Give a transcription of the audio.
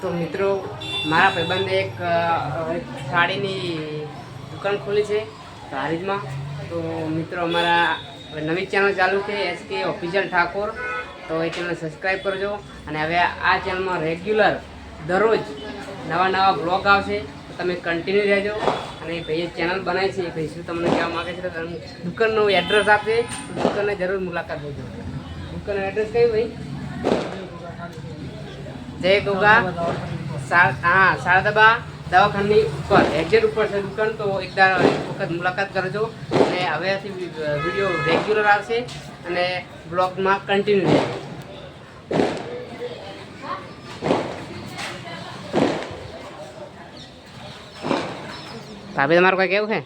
તો મિત્રો, મારા ભાઈબંધે એક સાડીની દુકાન ખોલી છે હારીજમાં તો મિત્રો, અમારા નવી ચેનલ ચાલુ છે, એસકે ઓફિશિયલ ઠાકોર. તો એ ચેનલ સબસ્ક્રાઈબ કરજો. અને હવે આ ચેનલમાં રેગ્યુલર દરરોજ નવા નવા બ્લોગ આવશે. તો તમે કન્ટિન્યુ રહેજો. અને ભાઈએ ચેનલ બનાવી છે ભાઈ શું તમને કહેવા માગે છે, તો દુકાનનું એડ્રેસ આપશે દુકાનને જરૂર મુલાકાત લેજો. દુકાનનું એડ્રેસ કયું ભાઈ? જય ગોગા. હા, શારદાબા દવાખાનાની ઉપર એક્ઝેટ ઉપર છે દુકાન, તો એકદા એક વખત મુલાકાત કરજો. અને હવેથી વીડિયો રેગ્યુલર આવશે અને બ્લોગમાં કન્ટિન્યુ રહેશે ભાભી, તમારું કંઈ કેવું છે?